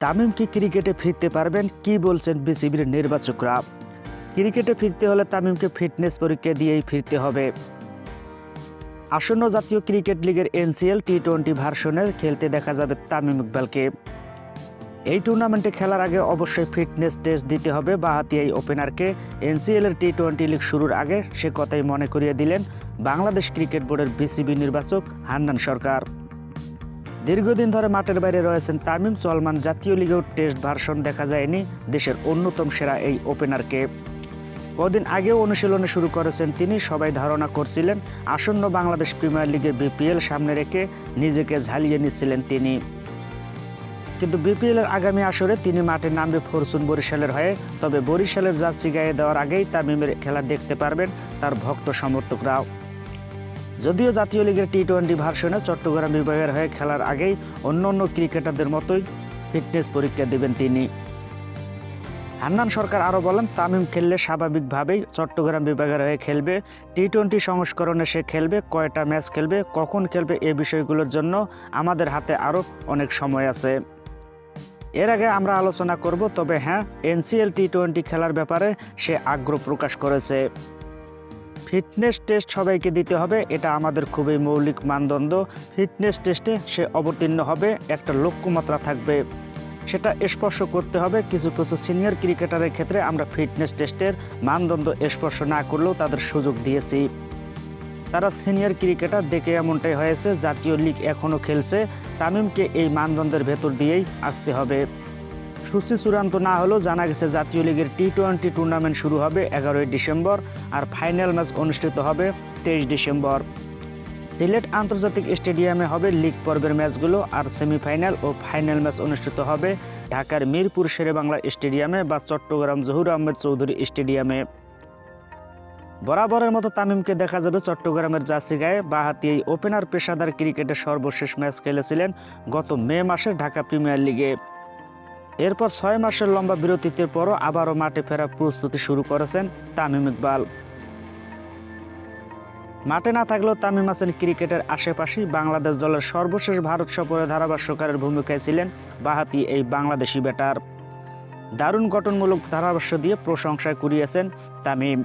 তামিম কি ক্রিকেটে ফিরতে পারবেন, কি বলছেন বিসিবির নির্বাচকরা? ক্রিকেটে ফিরতে হলে তামিমকে ফিটনেস পরীক্ষা দিয়েই ফিরতে হবে। আসন্ন জাতীয় ক্রিকেট লিগের এনসিএল টি টোয়েন্টি ভার্সনের খেলতে দেখা যাবে তামিম ইকবালকে। এই টুর্নামেন্টে খেলার আগে অবশ্যই ফিটনেস টেস্ট দিতে হবে বাহাতি এই ওপেনারকে। এনসিএল এর টি টোয়েন্টি লিগ শুরুর আগে সে কথাই মনে করিয়ে দিলেন বাংলাদেশ ক্রিকেট বোর্ডের বিসিবি নির্বাচক হান্নান সরকার। দীর্ঘদিন ধরে মাঠের বাইরে রয়েছেন তামিম চলমান জাতীয় লিগেও টেস্ট ভার্সন দেখা যায়নি দেশের অন্যতম সেরা এই ওপেনারকে কদিন আগেও অনুশীলনে শুরু করেছেন তিনি, সবাই ধারণা করছিলেন আসন্ন বাংলাদেশ প্রিমিয়ার লিগের বিপিএল সামনে রেখে নিজেকে ঝালিয়ে নিচ্ছিলেন তিনি। কিন্তু বিপিএল এর আগামী আসরে তিনি মাঠে নামবে ফরচুন বরিশালের হয়ে, তবে বরিশালের জার্সি গায়ে দেওয়ার আগেই তামিমের খেলা দেখতে পারবেন তার ভক্ত সমর্থকরাও। যদিও জাতীয় লিগের টি টোয়েন্টি ভার্সনে চট্টগ্রাম বিভাগের হয়ে খেলার আগেই অন্য অন্য ক্রিকেটারদের মতোই ফিটনেস পরীক্ষা দেবেন তিনি। হান্নান সরকার আরও বলেন, তামিম খেললে স্বাভাবিকভাবেই চট্টগ্রাম বিভাগের হয়ে খেলবে। টি টোয়েন্টি সংস্করণে সে খেলবে, কয়টা ম্যাচ খেলবে, কখন খেলবে এ বিষয়গুলোর জন্য আমাদের হাতে আরও অনেক সময় আছে। এর আগে আমরা আলোচনা করব, তবে হ্যাঁ এনসিএল টি টোয়েন্টি খেলার ব্যাপারে সে আগ্রহ প্রকাশ করেছে। ফিটনেস টেস্ট সবাইকে দিতে হবে, এটা আমাদের খুবই মৌলিক মানদণ্ড। ফিটনেস টেস্টে সে অবতীর্ণ হবে, একটা লক্ষ্যমাত্রা থাকবে। সেটা স্পর্শ করতে হবে, কিছু কিছু সিনিয়র ক্রিকেটারের ক্ষেত্রে আমরা ফিটনেস টেস্টের মানদণ্ড স্পর্শ না করলেও তাদের সুযোগ দিয়েছি। তারা সিনিয়র ক্রিকেটার, দেখে এমনটাই হয়েছে, জাতীয় লিগ এখনও খেলছে, তামিমকে এই মানদণ্ডের ভেতর দিয়েই আসতে হবে। সূচি চূড়ান্ত না হলেও জানা গেছে জাতীয় লিগের টি টোয়েন্টি টুর্নামেন্ট শুরু হবে এগারোই ডিসেম্বর আর ফাইনাল ম্যাচ অনুষ্ঠিত হবে তেইশ ডিসেম্বর। সিলেট আন্তর্জাতিক স্টেডিয়ামে হবে লিগ পর্বের ম্যাচগুলো আর সেমিফাইনাল ও ফাইনাল ম্যাচ অনুষ্ঠিত হবে ঢাকার মিরপুর শেরেবাংলা স্টেডিয়ামে বা চট্টগ্রাম জহুর আহমেদ চৌধুরী স্টেডিয়ামে। বরাবরের মতো তামিমকে দেখা যাবে চট্টগ্রামের জার্সি গায়ে। বাহাতি এই ওপেনার পেশাদার ক্রিকেটের সর্বশেষ ম্যাচ খেলেছিলেন গত মে মাসে ঢাকা প্রিমিয়ার লিগে। এরপর ছয় মাসের লম্বা বিরতিতে পরও আবারও মাঠে ফেরার প্রস্তুতি শুরু করেছেন তামিম ইকবাল। মাঠে না থাকলেও তামিম হাসান ক্রিকেটের আশেপাশেই। বাংলাদেশ দলের সর্বশেষ ভারত সফরে ধারাভাষ্যকারের ভূমিকায় ছিলেন বাহাতি এই বাংলাদেশি ব্যাটার। দারুণ গঠনমূলক ধারাভাষ্য দিয়ে প্রশংসায় কুড়িয়েছেন তামিম।